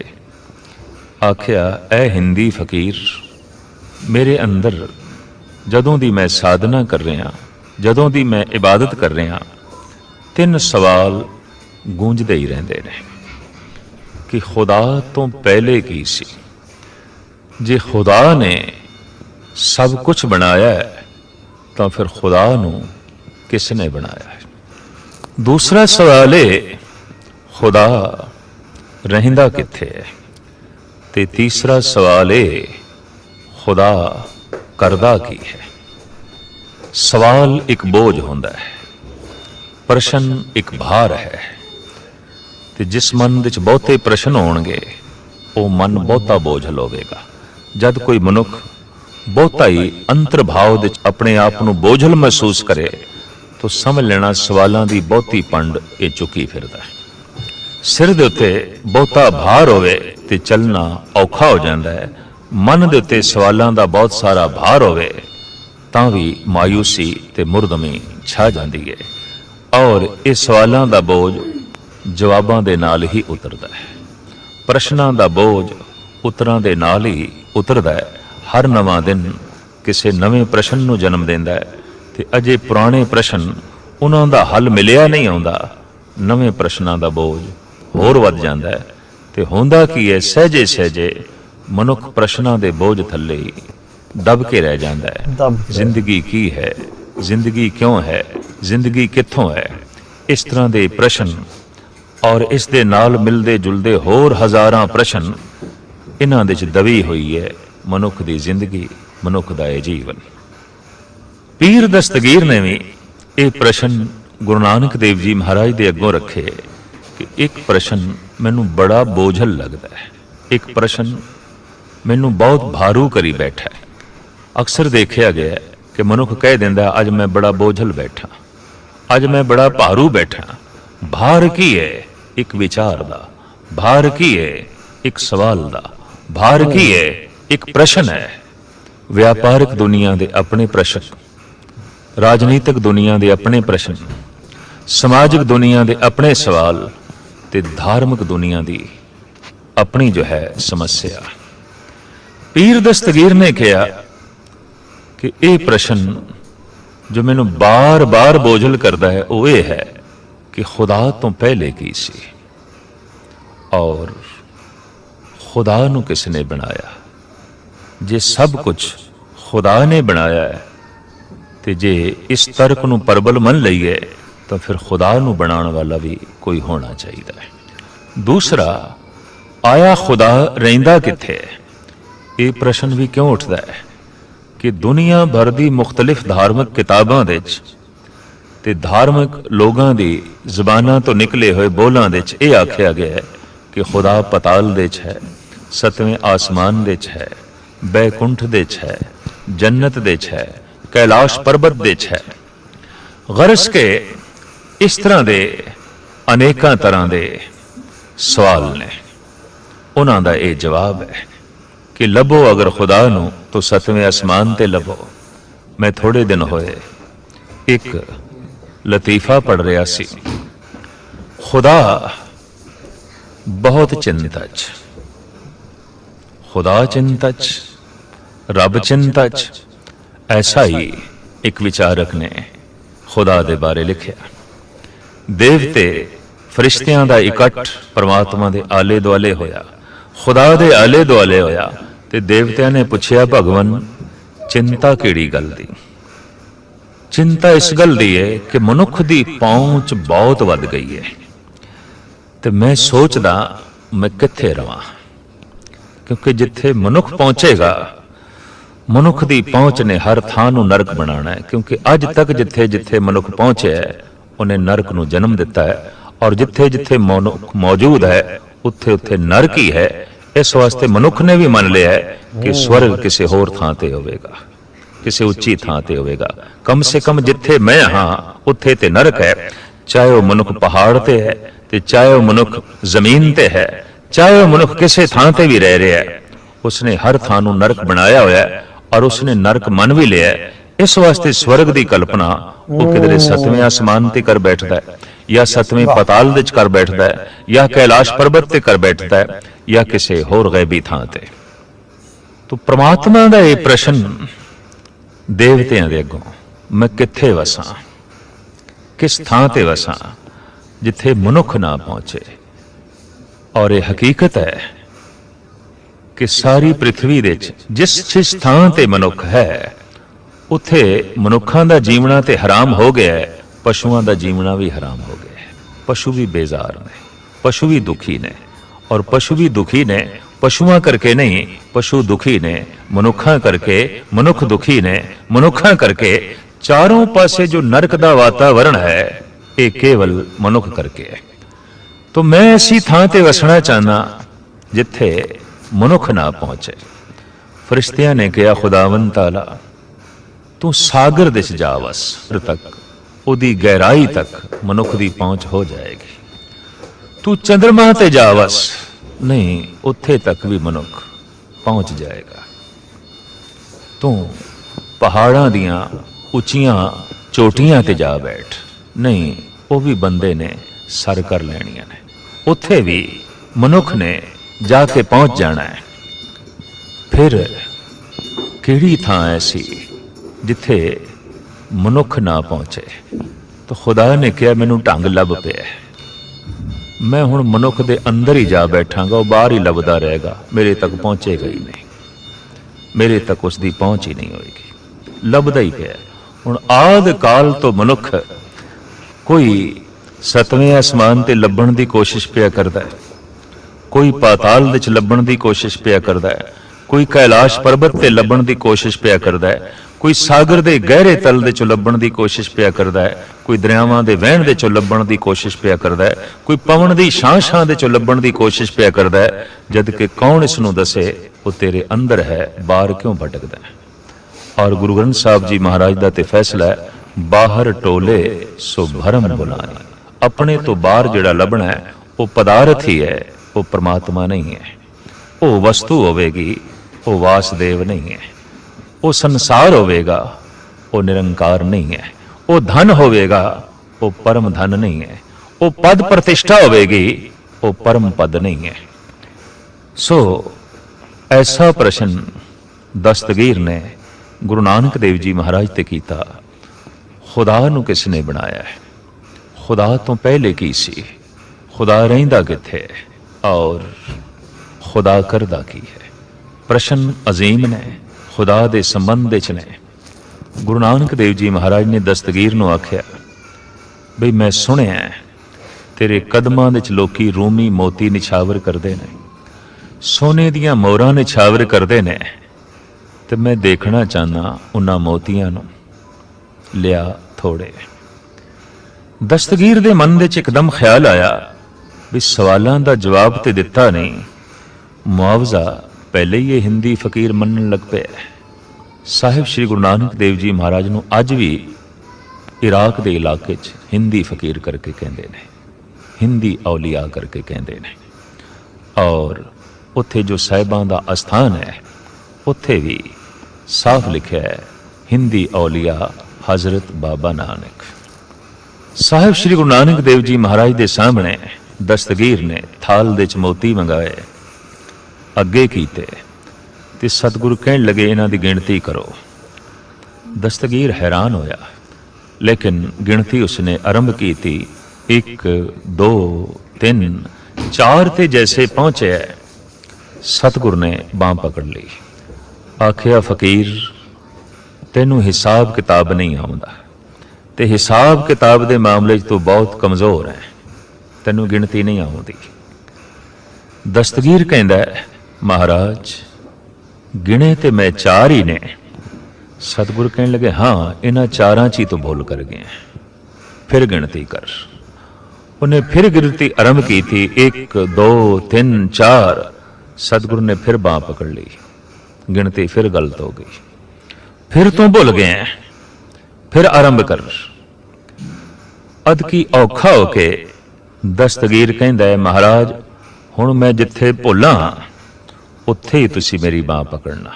ਆਖਿਆ, ਐ ਹਿੰਦੀ ਫਕੀਰ, ਮੇਰੇ ਅੰਦਰ ਜਦੋਂ ਦੀ ਮੈਂ ਸਾਧਨਾ ਕਰ ਰਿਹਾ, ਜਦੋਂ ਦੀ ਮੈਂ ਇਬਾਦਤ ਕਰ ਰਿਹਾ, ਤਿੰਨ ਸਵਾਲ ਗੂੰਜਦੇ ਹੀ ਰਹਿੰਦੇ ਨੇ ਕਿ ਖੁਦਾ ਤੋਂ ਪਹਿਲੇ ਕੀ ਸੀ? ਜੇ ਖੁਦਾ ਨੇ ਸਭ ਕੁਝ ਬਣਾਇਆ ਹੈ, ਤਾਂ ਫਿਰ ਖੁਦਾ ਨੂੰ ਕਿਸ ਨੇ ਬਣਾਇਆ ਹੈ? ਦੂਸਰਾ ਸਵਾਲ ਹੈ ਖੁਦਾ ਰਹਿੰਦਾ ਕਿੱਥੇ ਹੈ? ਤੇ ਤੀਸਰਾ ਸਵਾਲ ਇਹ, ਖੁਦਾ ਕਰਦਾ ਕੀ ਹੈ? ਸਵਾਲ ਇੱਕ ਬੋਝ ਹੁੰਦਾ ਹੈ, ਪ੍ਰਸ਼ਨ ਇੱਕ ਭਾਰ ਹੈ। ਤੇ ਜਿਸ ਮਨ ਵਿੱਚ ਬਹੁਤੇ ਪ੍ਰਸ਼ਨ ਹੋਣਗੇ, ਉਹ ਮਨ ਬਹੁਤਾ ਬੋਝਲ ਹੋਵੇਗਾ ਜਦ ਕੋਈ ਮਨੁੱਖ ਬਹੁਤਾ ਹੀ ਅੰਤਰਭਾਵ ਵਿੱਚ ਆਪਣੇ ਆਪ ਨੂੰ ਬੋਝਲ ਮਹਿਸੂਸ ਕਰੇ, ਤਾਂ ਸਮਝ ਲੈਣਾ ਸਵਾਲਾਂ ਦੀ ਬਹੁਤੀ ਪੰਡ ਇਹ ਚੁੱਕੀ ਫਿਰਦਾ ਹੈ। ਸਿਰ ਦੇ ਉੱਤੇ ਬਹੁਤਾ ਭਾਰ ਹੋਵੇ ਤੇ ਚੱਲਣਾ ਔਖਾ ਹੋ ਜਾਂਦਾ ਹੈ ਮਨ ਦੇ ਉੱਤੇ ਸਵਾਲਾਂ ਦਾ ਬਹੁਤ ਸਾਰਾ ਭਾਰ ਹੋਵੇ, ਤਾਂ ਵੀ ਮਾਇੂਸੀ ਤੇ ਮੁਰਦਮੀ ਛਾ ਜਾਂਦੀ ਹੈ ਔਰ ਇਹ ਸਵਾਲਾਂ ਦਾ ਬੋਝ ਜਵਾਬਾਂ ਦੇ ਨਾਲ ਹੀ ਉਤਰਦਾ ਹੈ। ਪ੍ਰਸ਼ਨਾਂ ਦਾ ਬੋਝ ਉਤਰਾਂ ਦੇ ਨਾਲ ਹੀ ਉਤਰਦਾ ਹੈ। ਹਰ ਨਵਾਂ ਦਿਨ ਕਿਸੇ ਨਵੇਂ ਪ੍ਰਸ਼ਨ ਨੂੰ ਜਨਮ ਦਿੰਦਾ ਹੈ ਤੇ ਅਜੇ ਪੁਰਾਣੇ ਪ੍ਰਸ਼ਨ ਉਹਨਾਂ ਦਾ ਹੱਲ ਮਿਲਿਆ ਨਹੀਂ ਆਉਂਦਾ। ਨਵੇਂ ਪ੍ਰਸ਼ਨਾਂ ਦਾ ਬੋਝ ਹੋਰ ਵੱਧ ਜਾਂਦਾ ਹੈ ਤੇ ਹੁੰਦਾ ਕੀ ਹੈ? ਸਹਜੇ ਸਹਜੇ ਮਨੁੱਖ ਪ੍ਰਸ਼ਨਾਂ ਦੇ ਬੋਝ ਥੱਲੇ ਦਬ ਕੇ ਰਹਿ ਜਾਂਦਾ ਹੈ। ਜ਼ਿੰਦਗੀ ਕੀ ਹੈ? ਜ਼ਿੰਦਗੀ ਕਿਉਂ ਹੈ? ਜ਼ਿੰਦਗੀ ਕਿੱਥੋਂ ਹੈ? ਇਸ ਤਰ੍ਹਾਂ ਦੇ ਪ੍ਰਸ਼ਨ ਔਰ ਇਸ ਦੇ ਨਾਲ ਮਿਲਦੇ ਜੁਲਦੇ ਹੋਰ ਹਜ਼ਾਰਾਂ ਪ੍ਰਸ਼ਨ ਇਹਨਾਂ ਦੇ ਚ ਦਬੀ ਹੋਈ ਹੈ ਮਨੁੱਖ ਦੀ ਜ਼ਿੰਦਗੀ ਮਨੁੱਖ ਦਾ ਇਹ ਜੀਵਨ। ਪੀਰ ਦਸਤਗੀਰ ਨੇ ਵੀ ਇਹ ਪ੍ਰਸ਼ਨ ਗੁਰੂ ਨਾਨਕ ਦੇਵ ਜੀ ਮਹਾਰਾਜ ਦੇ ਅੱਗੋਂ ਰੱਖੇ ਕਿ ਇੱਕ ਪ੍ਰਸ਼ਨ ਮੈਨੂੰ ਬੜਾ ਬੋਝਲ ਲੱਗਦਾ ਹੈ। ਇੱਕ ਪ੍ਰਸ਼ਨ ਮੈਨੂੰ ਬਹੁਤ ਭਾਰੂ ਕਰੀ ਬੈਠਾ ਹੈ। ਅਕਸਰ ਦੇਖਿਆ ਗਿਆ ਹੈ ਕਿ ਮਨੁੱਖ ਕਹਿ ਦਿੰਦਾ, ਅੱਜ ਮੈਂ ਬੜਾ ਬੋਝਲ ਬੈਠਾ। ਅੱਜ ਮੈਂ ਬੜਾ ਭਾਰੂ ਬੈਠਾ। ਭਾਰ ਕੀ ਹੈ? ਇੱਕ ਵਿਚਾਰ ਦਾ। ਭਾਰ ਕੀ ਹੈ? ਇੱਕ ਸਵਾਲ ਦਾ। ਭਾਰ ਕੀ ਹੈ? ਇੱਕ ਪ੍ਰਸ਼ਨ ਹੈ। ਵਿਆਪਾਰਿਕ ਦੁਨੀਆ ਦੇ ਆਪਣੇ ਪ੍ਰਸ਼ਨ। ਰਾਜਨੀਤਿਕ ਦੁਨੀਆ ਦੇ ਆਪਣੇ ਪ੍ਰਸ਼ਨ। ਸਮਾਜਿਕ ਦੁਨੀਆ ਦੇ ਆਪਣੇ ਸਵਾਲ ਤੇ ਧਾਰਮਿਕ ਦੁਨੀਆ ਦੀ ਆਪਣੀ ਜੋ ਹੈ ਸਮੱਸਿਆ। ਪੀਰ ਦਸਤਗੀਰ ਨੇ ਕਿਹਾ ਕਿ ਇਹ ਪ੍ਰਸ਼ਨ ਜੋ ਮੈਨੂੰ ਬਾਰ-ਬਾਰ ਬੋਝਲ ਕਰਦਾ ਹੈ, ਉਹ ਇਹ ਹੈ ਕਿ ਖੁਦਾ ਤੋਂ ਪਹਿਲੇ ਕੀ ਸੀ? ਔਰ ਖੁਦਾ ਨੂੰ ਕਿਸ ਨੇ ਬਣਾਇਆ? ਜੇ ਸਭ ਕੁਝ ਖੁਦਾ ਨੇ ਬਣਾਇਆ ਹੈ, ਤੇ ਜੇ ਇਸ ਤਰਕ ਨੂੰ ਪਰਬਲ ਮੰਨ ਲਈਏ, ਤਾਂ ਫਿਰ ਖੁਦਾ ਨੂੰ ਬਣਾਉਣ ਵਾਲਾ ਵੀ ਕੋਈ ਹੋਣਾ ਚਾਹੀਦਾ ਹੈ। ਦੂਸਰਾ, ਆਇਆ ਖੁਦਾ ਰਹਿੰਦਾ ਕਿੱਥੇ ਹੈ? ਇਹ ਪ੍ਰਸ਼ਨ ਵੀ ਕਿਉਂ ਉੱਠਦਾ ਹੈ ਕਿ ਦੁਨੀਆ ਭਰ ਦੀ ਮੁxtਲਿਫ ਧਾਰਮਿਕ ਕਿਤਾਬਾਂ ਦੇ ਵਿੱਚ ਤੇ ਧਾਰਮਿਕ ਲੋਕਾਂ ਦੀ ਜ਼ਬਾਨਾਂ ਤੋਂ ਨਿਕਲੇ ਹੋਏ ਬੋਲਾਂ ਦੇ ਵਿੱਚ ਇਹ ਆਖਿਆ ਗਿਆ ਹੈ ਕਿ ਖੁਦਾ ਪਤਾਲ ਦੇ ਵਿੱਚ ਹੈ, ਸਤਵੇਂ ਆਸਮਾਨ ਦੇ ਵਿੱਚ ਹੈ, ਬੈਕੁੰਠ ਦੇ ਵਿੱਚ ਹੈ, ਜੰਨਤ ਦੇ ਵਿੱਚ ਹੈ, ਕੈਲਾਸ਼ ਪਰਬਤ ਦੇ ਵਿੱਚ ਹੈ। ਗਰਸ ਕੇ ਇਸ ਤਰ੍ਹਾਂ ਦੇ ਅਨੇਕਾਂ ਤਰ੍ਹਾਂ ਦੇ ਸਵਾਲ ਨੇ। ਉਹਨਾਂ ਦਾ ਇਹ ਜਵਾਬ ਹੈ ਕਿ ਲੱਭੋ ਅਗਰ ਖੁਦਾ ਨੂੰ, ਤਾਂ ਸਤਵੇਂ ਅਸਮਾਨ ਤੇ ਲੱਭੋ। ਮੈਂ ਥੋੜੇ ਦਿਨ ਹੋਏ ਇੱਕ ਲਤੀਫਾ ਪੜ ਰਿਹਾ ਸੀ। ਖੁਦਾ ਬਹੁਤ ਚਿੰਤਾ ਚ ਖੁਦਾ ਚਿੰਤਾ ਚ ਰੱਬ ਚਿੰਤਾ ਚ ਐਸਾ ਹੀ ਇੱਕ ਵਿਚਾਰਕ ਨੇ ਖੁਦਾ ਦੇ ਬਾਰੇ ਲਿਖਿਆ। ਦੇਵਤੇ ਫਰਿਸ਼ਤਿਆਂ ਦਾ ਇਕੱਠ ਪਰਮਾਤਮਾ ਦੇ ਆਲੇ ਦੁਆਲੇ ਹੋਇਆ। ਖੁਦਾ ਦੇ ਆਲੇ ਦੁਆਲੇ ਹੋਇਆ। ਤੇ ਦੇਵਤਿਆਂ ਨੇ ਪੁੱਛਿਆ, ਭਗਵਾਨ, ਚਿੰਤਾ ਕਿਹੜੀ ਗੱਲ ਦੀ? ਚਿੰਤਾ ਇਸ ਗੱਲ ਦੀ ਹੈ ਕਿ ਮਨੁੱਖ ਦੀ ਪਹੁੰਚ ਬਹੁਤ ਵੱਧ ਗਈ ਹੈ ਤੇ ਮੈਂ ਸੋਚਦਾ ਮੈਂ ਕਿੱਥੇ ਰਵਾਂ। ਕਿਉਂਕਿ ਜਿੱਥੇ ਮਨੁੱਖ ਪਹੁੰਚੇਗਾ, ਮਨੁੱਖ ਦੀ ਪਹੁੰਚ ਨੇ ਹਰ ਥਾਂ ਨੂੰ ਨਰਕ ਬਣਾਉਣਾ ਹੈ ਕਿਉਂਕਿ ਅੱਜ ਤੱਕ ਜਿੱਥੇ ਜਿੱਥੇ ਮਨੁੱਖ ਪਹੁੰਚਿਆ ਉਹਨੇ ਨਰਕ ਨੂੰ ਜਨਮ ਦਿੱਤਾ ਹੈ ਔਰ ਜਿੱਥੇ ਜਿੱਥੇ ਮਨੁੱਖ ਮੌਜੂਦ ਹੈ, ਉੱਥੇ ਉੱਥੇ ਨਰਕ ਹੀ ਹੈ। ਇਸ ਵਾਸਤੇ ਮਨੁੱਖ ਨੇ ਵੀ ਮੰਨ ਲਿਆ ਹੈ ਕਿ ਸਵਰਗ ਕਿਸੇ ਹੋਰ ਥਾਂ ਤੇ ਹੋਵੇਗਾ, ਕਿਸੇ ਉੱਚੀ ਥਾਂ ਤੇ ਹੋਵੇਗਾ। ਕਮ ਸੇ ਕਮ ਜਿੱਥੇ ਮੈਂ ਹਾਂ, ਉੱਥੇ ਤੇ ਨਰਕ ਹੈ। ਚਾਹੇ ਉਹ ਮਨੁੱਖ ਪਹਾੜ ਤੇ ਹੈ ਤੇ ਚਾਹੇ ਉਹ ਮਨੁੱਖ ਜ਼ਮੀਨ ਤੇ ਹੈ, ਚਾਹੇ ਉਹ ਮਨੁੱਖ ਕਿਸੇ ਥਾਂ ਤੇ ਵੀ ਰਹਿ ਰਿਹਾ ਹੈ। ਉਸਨੇ ਹਰ ਥਾਂ ਨੂੰ ਨਰਕ ਬਣਾਇਆ ਹੋਇਆ ਹੈ ਔਰ ਉਸਨੇ ਨਰਕ ਮੰਨ ਵੀ ਲਿਆ ਇਸ ਵਾਸਤੇ ਸਵਰਗ ਦੀ ਕਲਪਨਾ ਉਹ ਕਿਧਰੇ ਸਤਵੇਂ ਆਸਮਾਨ ਤੇ ਕਰ ਬੈਠਦਾ ਹੈ। ਜਾਂ ਸਤਵੇਂ ਪਤਾਲ ਵਿੱਚ ਕਰ ਬੈਠਦਾ ਹੈ, ਜਾਂ ਕੈਲਾਸ਼ ਪਰਬਤ ਤੇ ਕਰ ਬੈਠਦਾ ਹੈ, ਜਾਂ ਕਿਸੇ ਹੋਰ ਗੈਬੀ ਥਾਂ ਤੇ। ਤੋ ਪ੍ਰਮਾਤਮਾ ਦਾ ਇਹ ਪ੍ਰਸ਼ਨ ਦੇਵਤਿਆਂ ਦੇ ਅੱਗੋਂ, ਮੈਂ ਕਿੱਥੇ ਵਸਾਂ? ਕਿਸ ਥਾਂ ਤੇ ਵਸਾਂ? ਜਿੱਥੇ ਮਨੁੱਖ ਨਾ ਪਹੁੰਚੇ। ਔਰ ਇਹ ਹਕੀਕਤ ਹੈ ਕਿ ਸਾਰੀ ਪ੍ਰithvi ਦੇ ਵਿੱਚ ਜਿਸ ਜਿਸ ਥਾਂ ਤੇ ਮਨੁੱਖ ਹੈ, ਉੱਥੇ ਮਨੁੱਖਾਂ ਦਾ ਜੀਵਣਾ ਤੇ ਹਰਾਮ ਹੋ ਗਿਆ ਹੈ ਪਸ਼ੂਆਂ ਦਾ ਜੀਵਣਾ ਵੀ ਹਰਾਮ ਹੋ ਗਿਆ ਹੈ। ਪਸ਼ੂ ਵੀ ਬੇਜ਼ਾਰ ਨੇ, ਪਸ਼ੂ ਵੀ ਦੁਖੀ ਨੇ ਔਰ ਪਸ਼ੂ ਵੀ ਦੁਖੀ ਨੇ, ਪਸ਼ੂਆਂ ਕਰਕੇ ਨਹੀਂ, ਪਸ਼ੂ ਦੁਖੀ ਨੇ, ਮਨੁੱਖਾਂ ਕਰਕੇ, ਮਨੁੱਖ ਦੁਖੀ ਨੇ, ਮਨੁੱਖਾਂ ਕਰਕੇ ਚਾਰੋਂ ਪਾਸੇ ਜੋ ਨਰਕ ਦਾ ਵਾਤਾਵਰਣ ਹੈ, ਇਹ ਕੇਵਲ ਮਨੁੱਖ ਕਰਕੇ ਹੈ। ਤੋ ਮੈਂ ਐਸੀ ਥਾਂ ਤੇ ਵਸਣਾ ਚਾਹਨਾ ਜਿੱਥੇ ਮਨੁੱਖ ਨਾ ਪਹੁੰਚੇ। ਫਰਿਸ਼ਤਿਆਂ ਨੇ ਕਿਹਾ ਖੁਦਾਵੰ ਤਾਲਾ, ਤੂੰ ਸਾਗਰ ਦੇ ਜਾ ਵਸ ਤੱਕ ਉਹਦੀ ਗਹਿਰਾਈ ਤੱਕ ਮਨੁੱਖ ਦੀ ਪਹੁੰਚ ਹੋ ਜਾਏਗੀ। ਤੂੰ ਚੰ드ਰਮਾ ਤੇ ਜਾ ਵਸ। ਨਹੀਂ, ਉੱਥੇ ਤੱਕ ਵੀ ਮਨੁੱਖ ਪਹੁੰਚ ਜਾਏਗਾ। ਤੂੰ ਪਹਾੜਾਂ ਦੀਆਂ ਉੱਚੀਆਂ ਚੋਟੀਆਂ ਤੇ ਜਾ ਬੈਠ। ਨਹੀਂ, ਉਹ ਵੀ ਬੰਦੇ ਨੇ ਸਰ ਕਰ ਲੈਣੀਆਂ ਨੇ। ਉੱਥੇ ਵੀ ਮਨੁੱਖ ਨੇ ਜਾ ਕੇ ਪਹੁੰਚ ਜਾਣਾ ਹੈ। ਫਿਰ ਕਿਹੜੀ ਥਾਂ ਐਸੀ ਜਿੱਥੇ ਮਨੁੱਖ ਨਾ ਪਹੁੰਚੇ। ਤਾਂ ਖੁਦਾ ਨੇ ਕਿਹਾ, ਮੈਨੂੰ ਢੰਗ ਲੱਭ ਪਿਆ ਮੈਂ ਹੁਣ ਮਨੁੱਖ ਦੇ ਅੰਦਰ ਹੀ ਜਾ ਬੈਠਾਂਗਾ, ਉਹ ਬਾਹਰ ਹੀ ਲੱਭਦਾ ਰਹੇਗਾ। ਮੇਰੇ ਤੱਕ ਪਹੁੰਚੇਗਾ ਹੀ ਨਹੀਂ। ਮੇਰੇ ਤੱਕ ਉਸ ਦੀ ਪਹੁੰਚ ਹੀ ਨਹੀਂ ਹੋਏਗੀ। ਲੱਭਦਾ ਹੀ ਪਿਆ ਹੁਣ ਆਦ ਕਾਲ ਤੋਂ ਮਨੁੱਖ ਕੋਈ ਸਤਵੇਂ ਅਸਮਾਨ ਤੇ ਲੱਭਣ ਦੀ ਕੋਸ਼ਿਸ਼ ਪਿਆ ਕਰਦਾ ਹੈ। ਕੋਈ ਪਾਤਾਲ ਵਿੱਚ ਲੱਭਣ ਦੀ ਕੋਸ਼ਿਸ਼ ਪਿਆ ਕਰਦਾ ਹੈ। ਕੋਈ ਕੈਲਾਸ਼ ਪਰਬਤ ਤੇ ਲੱਭਣ ਦੀ ਕੋਸ਼ਿਸ਼ ਪਿਆ ਕਰਦਾ ਹੈ। ਕੋਈ ਸਾਗਰ ਦੇ ਗਹਿਰੇ ਤਲ ਦੇ ਚੋਂ ਲੱਭਣ ਦੀ ਕੋਸ਼ਿਸ਼ ਪਿਆ ਕਰਦਾ ਹੈ, ਕੋਈ ਦਰਿਆਵਾਂ ਦੇ ਵਹਿਣ ਦੇ ਚੋਂ ਲੱਭਣ ਦੀ ਕੋਸ਼ਿਸ਼ ਪਿਆ ਕਰਦਾ ਹੈ, ਕੋਈ ਪਵਨ ਦੀ ਛਾਂ-ਛਾਂ ਦੇ ਚੋਂ ਲੱਭਣ ਦੀ ਕੋਸ਼ਿਸ਼ ਪਿਆ ਕਰਦਾ ਹੈ, ਜਦ ਕਿ ਕੌਣ ਇਸ ਨੂੰ ਦੱਸੇ, ਉਹ ਤੇਰੇ ਅੰਦਰ ਹੈ, ਬਾਹਰ ਕਿਉਂ ਭਟਕਦਾ ਹੈ? ਔਰ ਗੁਰੂ ਗ੍ਰੰਥ ਸਾਹਿਬ ਜੀ ਮਹਾਰਾਜ ਦਾ ਤੇ ਫੈਸਲਾ ਹੈ, ਬਾਹਰ ਟੋਲੇ ਸੋ ਭਰਮ ਬੁਲਾਏ। ਆਪਣੇ ਤੋਂ ਬਾਹਰ ਜਿਹੜਾ ਲੱਭਣਾ ਹੈ, ਉਹ ਪਦਾਰਥ ਹੀ ਹੈ, ਉਹ ਪ੍ਰਮਾਤਮਾ ਨਹੀਂ ਹੈ। ਉਹ ਵਸਤੂ ਹੋਵੇਗੀ, ਉਹ ਵਾਸਦੇਵ ਨਹੀਂ ਹੈ। ਉਹ ਸੰਸਾਰ ਹੋਵੇਗਾ, ਉਹ ਨਿਰੰਕਾਰ ਨਹੀਂ ਹੈ। ਉਹ ਧਨ ਹੋਵੇਗਾ, ਉਹ ਪਰਮ ਧਨ ਨਹੀਂ ਹੈ। ਉਹ ਪਦ ਪ੍ਰਤਿਸ਼ਠਾ ਹੋਵੇਗੀ, ਉਹ ਪਰਮ ਪਦ ਨਹੀਂ ਹੈ। ਸੋ ਐਸਾ ਪ੍ਰਸ਼ਨ ਦਸਤਗੀਰ ਨੇ ਗੁਰੂ ਨਾਨਕ ਦੇਵ ਜੀ ਮਹਾਰਾਜ ਤੇ ਕੀਤਾ। ਖੁਦਾ ਨੂੰ ਕਿਸ ਨੇ ਬਣਾਇਆ ਹੈ? ਖੁਦਾ ਤੋਂ ਪਹਿਲੇ ਕੀ ਸੀ? ਖੁਦਾ ਰਹਿੰਦਾ ਕਿੱਥੇ ਹੈ? ਔਰ ਖੁਦਾ ਕਰਦਾ ਕੀ ਹੈ? ਪ੍ਰਸ਼ਨ ਅਜ਼ੀਮ ਨੇ ਖੁਦਾ ਦੇ ਸੰਬੰਧ ਵਿੱਚ ਨੇ। ਗੁਰੂ ਨਾਨਕ ਦੇਵ ਜੀ ਮਹਾਰਾਜ ਨੇ ਦਸਤਗੀਰ ਨੂੰ ਆਖਿਆ, ਬਈ ਮੈਂ ਸੁਣਿਆ ਤੇਰੇ ਕਦਮਾਂ ਵਿੱਚ ਲੋਕੀ ਰੂਮੀ ਮੋਤੀ ਨਿਛਾਵਰ ਕਰਦੇ ਨੇ। ਸੋਨੇ ਦੀਆਂ ਮੋਹਰਾਂ ਨਿਛਾਵਰ ਕਰਦੇ ਨੇ। ਤੇ ਮੈਂ ਦੇਖਣਾ ਚਾਹਨਾ ਉਹਨਾਂ ਮੋਤੀਆਂ ਨੂੰ। ਲਿਆ ਥੋੜੇ। ਦਸਤਗੀਰ ਦੇ ਮਨ ਵਿੱਚ ਇੱਕਦਮ ਖਿਆਲ ਆਇਆ ਵੀ ਸਵਾਲਾਂ ਦਾ ਜਵਾਬ ਤੇ ਦਿੱਤਾ ਨਹੀਂ। ਮੁਆਵਜ਼ਾ ਪਹਿਲੇ ਹੀ ਇਹ ਹਿੰਦੀ ਫਕੀਰ ਮੰਨਣ ਲੱਗ ਪਿਆ ਸਾਹਿਬ ਸ੍ਰੀ ਗੁਰੂ ਨਾਨਕ ਦੇਵ ਜੀ ਮਹਾਰਾਜ ਨੂੰ ਅੱਜ ਵੀ ਇਰਾਕ ਦੇ ਇਲਾਕੇ 'ਚ ਹਿੰਦੀ ਫਕੀਰ ਕਰਕੇ ਕਹਿੰਦੇ ਨੇ, ਹਿੰਦੀ ਔਲੀਆ ਕਰਕੇ ਕਹਿੰਦੇ ਨੇ। ਔਰ ਉੱਥੇ ਜੋ ਸਾਹਿਬਾਂ ਦਾ ਅਸਥਾਨ ਹੈ, ਉੱਥੇ ਵੀ ਸਾਫ਼ ਲਿਖਿਆ ਹੈ, ਹਿੰਦੀ ਔਲੀਆ ਹਜ਼ਰਤ ਬਾਬਾ ਨਾਨਕ। ਸਾਹਿਬ ਸ੍ਰੀ ਗੁਰੂ ਨਾਨਕ ਦੇਵ ਜੀ ਮਹਾਰਾਜ ਦੇ ਸਾਹਮਣੇ ਦਸਤਗੀਰ ਨੇ ਥਾਲ ਦੇ ਚ ਮੋਤੀ ਮੰਗਾਏ। ਅੱਗੇ ਕੀਤੇ ਤੇ ਸਤਿਗੁਰੂ ਕਹਿਣ ਲੱਗੇ, ਇਹਨਾਂ ਦੀ ਗਿਣਤੀ ਕਰੋ। ਦਸਤਗੀਰ ਹੈਰਾਨ ਹੋਇਆ, ਲੇਕਿਨ ਗਿਣਤੀ ਉਸਨੇ ਆਰੰਭ ਕੀਤੀ 1 2 3 4 ਤੇ ਜੈਸੇ ਪਹੁੰਚਿਆ ਸਤਿਗੁਰ ਨੇ ਬਾਹ ਪਕੜ ਲਈ। ਆਖਿਆ, ਫਕੀਰ, ਤੈਨੂੰ ਹਿਸਾਬ ਕਿਤਾਬ ਨਹੀਂ ਆਉਂਦਾ ਤੇ ਹਿਸਾਬ ਕਿਤਾਬ ਦੇ ਮਾਮਲੇ 'ਚ ਤੂੰ ਬਹੁਤ ਕਮਜ਼ੋਰ ਹੈ। ਤੈਨੂੰ ਗਿਣਤੀ ਨਹੀਂ ਆਉਂਦੀ। ਦਸਤਗੀਰ ਕਹਿੰਦਾ ਮਹਾਰਾਜ, ਗਿਣੇ ਤੇ ਮੈਂ ਚਾਰ ਹੀ ਨੇ। ਸਤਿਗੁਰ ਕਹਿਣ ਲੱਗੇ, ਹਾਂ, ਇਹਨਾਂ ਚਾਰਾਂ 'ਚ ਹੀ ਤੂੰ ਭੁੱਲ ਕਰ ਗਏ ਫਿਰ ਗਿਣਤੀ ਕਰ। ਉਹਨੇ ਫਿਰ ਗਿਣਤੀ ਆਰੰਭ ਕੀਤੀ 1 2 3 4 ਸਤਿਗੁਰ ਨੇ ਫਿਰ ਬਾਹ ਪਕੜ ਲਈ। ਗਿਣਤੀ ਫਿਰ ਗਲਤ ਹੋ ਗਈ। ਫਿਰ ਤੂੰ ਭੁੱਲ ਗਏ ਫਿਰ ਆਰੰਭ ਕਰ। ਅਦ ਕੀ ਔਖਾ ਹੋ ਕੇ ਦਸਤਗੀਰ ਕਹਿੰਦਾ ਹੈ, ਮਹਾਰਾਜ, ਹੁਣ ਮੈਂ ਜਿੱਥੇ ਭੁੱਲਾਂ ਉੱਥੇ ਹੀ ਤੁਸੀਂ ਮੇਰੀ ਬਾਹ ਪਕੜਨਾ।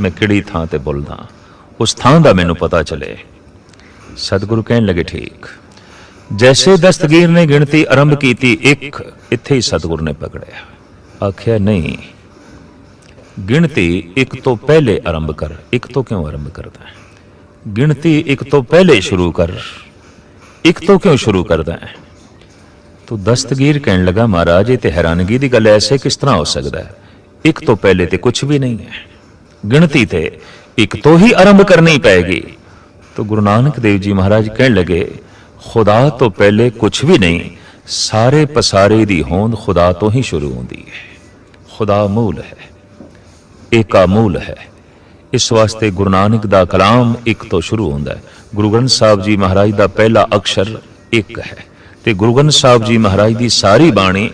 ਮੈਂ ਕਿਹੜੀ ਥਾਂ ਤੇ ਭੁੱਲਦਾ ਉਸ ਥਾਂ ਦਾ ਮੈਨੂੰ ਪਤਾ ਚਲੇ। ਸਤਿਗੁਰੂ ਕਹਿਣ ਲੱਗੇ, ਠੀਕ। ਜੈਸੇ ਦਸਤਗੀਰ ਨੇ ਗਿਣਤੀ ਆਰੰਭ ਕੀਤੀ, ਇੱਕ ਇੱਥੇ ਹੀ ਸਤਿਗੁਰ ਨੇ ਪਕੜਿਆ। ਆਖਿਆ, ਨਹੀਂ। ਗਿਣਤੀ ਇੱਕ ਤੋਂ ਪਹਿਲੇ ਆਰੰਭ ਕਰ, ਇੱਕ ਤੋਂ ਕਿਉਂ ਆਰੰਭ ਕਰਦਾ? ਹੈ ਗਿਣਤੀ ਇੱਕ ਤੋਂ ਪਹਿਲੇ ਸ਼ੁਰੂ ਕਰ, ਇੱਕ ਤੋਂ ਕਿਉਂ ਸ਼ੁਰੂ ਕਰਦਾ ਹੈ? ਤੋ ਦਸਤਗੀਰ ਕਹਿਣ ਲੱਗਾ, ਮਹਾਰਾਜ, ਇਹ ਤੇ ਹੈਰਾਨਗੀ ਦੀ ਗੱਲ ਐਸੇ ਕਿਸ ਤਰ੍ਹਾਂ ਹੋ ਸਕਦਾ ਹੈ? ਇੱਕ ਤੋਂ ਪਹਿਲੇ ਤੇ ਕੁਝ ਵੀ ਨਹੀਂ ਹੈ। ਗਿਣਤੀ ਤੇ ਇੱਕ ਤੋਂ ਹੀ ਆਰੰਭ ਕਰਨੀ ਪਏਗੀ। ਤੋ ਗੁਰੂ ਨਾਨਕ ਦੇਵ ਜੀ ਮਹਾਰਾਜ ਕਹਿਣ ਲੱਗੇ, ਖੁਦਾ ਤੋਂ ਪਹਿਲੇ ਕੁਝ ਵੀ ਨਹੀਂ, ਸਾਰੇ ਪਸਾਰੇ ਦੀ ਹੋਂਦ ਖੁਦਾ ਤੋਂ ਹੀ ਸ਼ੁਰੂ ਹੁੰਦੀ ਹੈ। ਖੁਦਾ ਮੂਲ ਹੈ, ਏਕਾ ਮੂਲ ਹੈ। ਇਸ ਵਾਸਤੇ ਗੁਰੂ ਨਾਨਕ ਦਾ ਕਲਾਮ ਇੱਕ ਤੋਂ ਸ਼ੁਰੂ ਹੁੰਦਾ ਹੈ। ਗੁਰੂ ਗ੍ਰੰਥ ਸਾਹਿਬ ਜੀ ਮਹਾਰਾਜ ਦਾ ਪਹਿਲਾ ਅਕਸ਼ਰ ਇੱਕ ਹੈ ਤੇ ਗੁਰੂ ਗ੍ਰੰਥ ਸਾਹਿਬ ਜੀ ਮਹਾਰਾਜ ਦੀ ਸਾਰੀ ਬਾਣੀ